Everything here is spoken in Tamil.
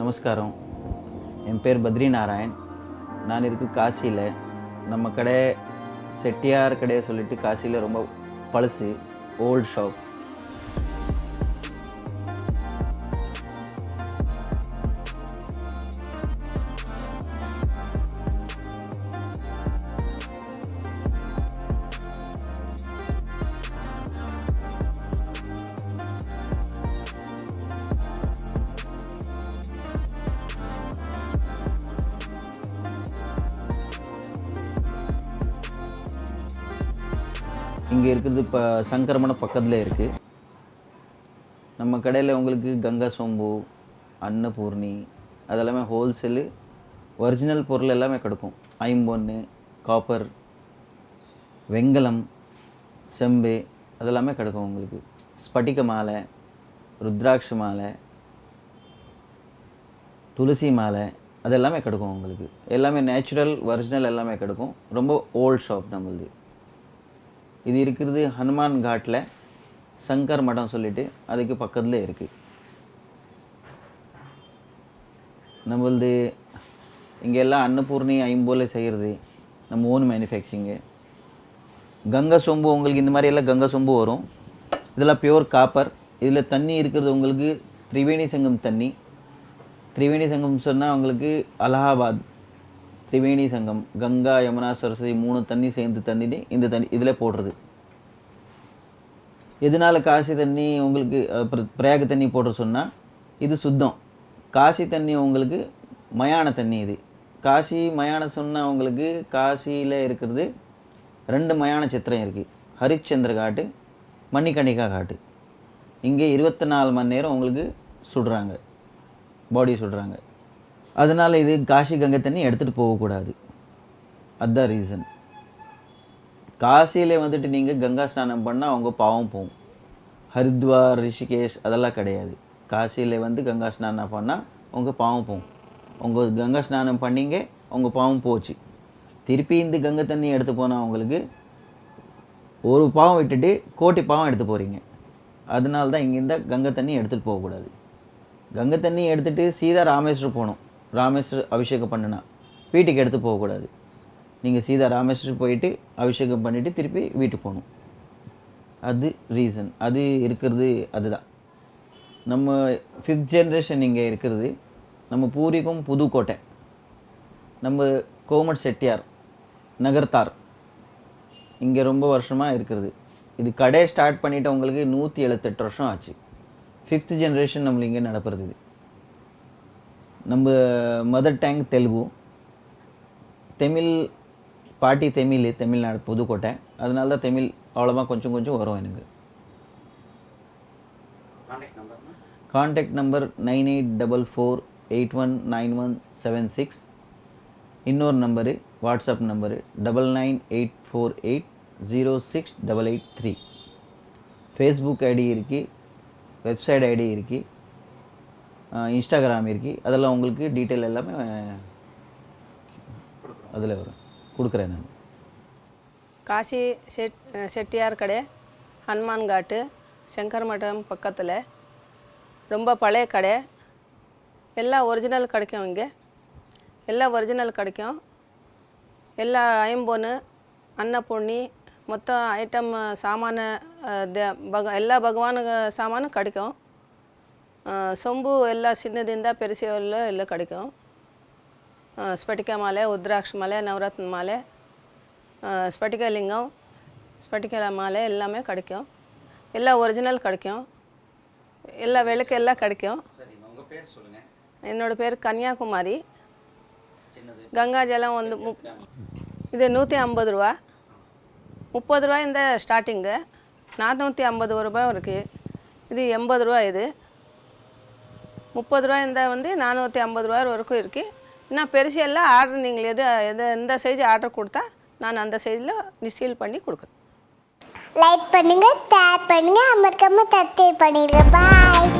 நமஸ்காரம். என் பேர் பத்ரி நாராயண் நான் இருக்கு காசியில். நம்ம கடை செட்டியார் கடையை சொல்லிட்டு காசியில் ரொம்ப பழசு ஓல்ட் ஷாப் இங்கே இருக்கிறது இப்போ சங்கரமணம் பக்கத்தில் இருக்குது நம்ம கடையில் உங்களுக்கு கங்கா சோம்பு அன்னபூர்ணி அதெல்லாமே ஹோல்சேலு ஒரிஜினல் பொருள் எல்லாமே கிடைக்கும். ஐம்பொன்று காப்பர் வெங்கலம் செம்பு அதெல்லாமே கிடைக்கும் உங்களுக்கு. ஸ்பட்டிக மாலை ருத்ராட்ச மாலை துளசி மாலை அது எல்லாமே கிடைக்கும் உங்களுக்கு. எல்லாமே நேச்சுரல் ஒரிஜினல் எல்லாமே கிடைக்கும். ரொம்ப ஓல்ட் ஷாப் நம்மளுது. இது இருக்கிறது ஹனுமான் காட்டில் சங்கர் மடம் சொல்லிட்டு அதுக்கு பக்கத்தில் இருக்குது நம்மளது இங்கே எல்லாம் அன்னபூர்ணி ஐம்போல செய்கிறது நம்ம ஓன் மேனுஃபேக்சரிங்கு கங்கை சொம்பு உங்களுக்கு இந்த மாதிரி எல்லாம் சொம்பு வரும். இதெல்லாம் பியூர் காப்பர் இதில் தண்ணி இருக்கிறது உங்களுக்கு திரிவேணி சங்கம் தண்ணி. திரிவேணி சங்கம் சொன்னால் உங்களுக்கு அலகாபாத் திரிவேணி சங்கம் கங்கா யமுனா சரஸ்வதி மூணு தண்ணி சேர்ந்து தண்ணி இந்த தண்ணி இதில் போடுறது. எதனால் காசி தண்ணி உங்களுக்கு பிரயாக தண்ணி போடுற சொன்னால் இது சுத்தம். காசி தண்ணி உங்களுக்கு மயான தண்ணி இது. காசி மயான சொன்னால் உங்களுக்கு காசியில் இருக்கிறது ரெண்டு மயான சித்திரம் இருக்குது ஹரிச்சந்திர காட்டு மணிக்கணிகா காட்டு. இங்கே இருபத்தி நாலு மணி நேரம் உங்களுக்கு சுடுறாங்க. பாடி சுடுறாங்க. அதனால் இது காசி கங்கை தண்ணி எடுத்துகிட்டு போகக்கூடாது அதுதான் ரீசன் காசியில் வந்துட்டு நீங்கள் கங்கா ஸ்நானம் பண்ணால் அவங்க பாவம் போகும். ஹரித்வார் ரிஷிகேஷ் அதெல்லாம் கிடையாது. காசியில் வந்து கங்கா ஸ்நானம் பண்ணால் உங்கள் பாவம் போகும். உங்கள் கங்கா ஸ்நானம் பண்ணீங்க உங்கள் பாவம் போச்சு. திருப்பி இந்த கங்கை தண்ணி எடுத்து போனால் அவங்களுக்கு ஒரு பாவம் விட்டுட்டு கோட்டி பாவம் எடுத்து போகிறீங்க அதனால தான் இங்கேருந்தால் கங்கை தண்ணி எடுத்துகிட்டு போகக்கூடாது. கங்கை தண்ணி எடுத்துகிட்டு சீதா ராமேஸ்வரம் போகணும். ராமேஸ்வர் அபிஷேகம் பண்ணினா வீட்டுக்கு எடுத்து போகக்கூடாது. நீங்கள் சீதா ராமேஸ்வரம் போயிட்டு அபிஷேகம் பண்ணிவிட்டு திருப்பி வீட்டுக்கு போகணும். அது ரீசன் அது இருக்கிறது அதுதான். நம்ம ஃபிஃப்த் ஜென்ரேஷன் இங்கே இருக்கிறது நம்ம பூர்வீகம் புதுக்கோட்டை நம்ம கோமட் செட்டியார் நகர்த்தார். இங்கே ரொம்ப வருஷமாக இருக்கிறது. இது கடை ஸ்டார்ட் பண்ணிவிட்டு உங்களுக்கு நூற்றி எழுபத்தெட்டு வருஷம் ஆச்சு. ஃபிஃப்த் ஜென்ரேஷன் நம்மள இங்கே நடப்புறது இது. நம்ம மதர் டேங் தெலுங்கு. தமிழ் பாட்டி தமிழ் தமிழ்நாடு புதுக்கோட்டை. அதனால தான் தமிழ் அவ்வளோவா கொஞ்சம் கொஞ்சம் வரும் எனக்கு. Contact number nine eight double four eight one nine one seven six இன்னொரு number WhatsApp number double nine eight four eight zero six double eight three Facebook ID இருக்கு வெப்சைட் ஐடி இருக்கு. இன்ஸ்டாகிராம் இருக்கு அதெல்லாம் உங்களுக்கு டீட்டெயில் எல்லாமே அதில் வரும். கொடுக்குறேன் நான். காசி செட் செட்டியார் கடை ஹனுமான் காட்டு சங்கர் மட்டம் பக்கத்தில். ரொம்ப பழைய கடை. எல்லாம் ஒரிஜினல் கிடைக்கும் இங்கே. எல்லாம் ஒரிஜினல் கிடைக்கும். எல்லா ஐம்பொன்னு அன்னபூர்ணி மொத்தம் ஐட்டம் சாமான பக எல்லா பகவானு சாமானும் கிடைக்கும். அஹ், சொம்பு ಎಲ್ಲ ಚಿನ್ನದಿಂದ ಪೆರಿಸಿಯಲ್ಲ ಎಲ್ಲ கிடைக்கும் அஹ், ஸ்பட்டிக மாலை உத்ராட்ச மாலை நவரத்ன மாலை அஹ், ஸ்பட்டிக லிங்கம் ஸ்பட்டிக மாலை எல்லாமே கிடைக்கும் எல்லாம் ஒரிஜினல் கிடைக்கும் எல்லா விளக்கு எல்லாம் கிடைக்கும் சரி உங்கள் பேர் சொல்லுங்கள் என்னோட பேர் கன்னியாகுமாரி கங்கா ஜலம் வந்து முப் இது நூற்றி ஐம்பது ரூபா முப்பது ரூபா இந்த ஸ்டார்டிங்கு நானூற்றி ஐம்பது ரூபாய் இருக்குது இது எண்பது ரூபா இது முப்பது ரூபா இந்த வந்து நானூற்றி ஐம்பது ரூபா வரைக்கும் இருக்குது இன்னும் பெருசு எல்லாம் ஆர்டர் நீங்கள் எது எது எந்த சைஸ் ஆர்டர் கொடுத்தா நான் அந்த சைஸில் சீல் பண்ணி கொடுக்குறேன். லைக் பண்ணுங்கள் ஷேர் பண்ணுங்கள் அமர்க்காம சப்ஸ்கிரைப் பண்ணிடுங்க பாய்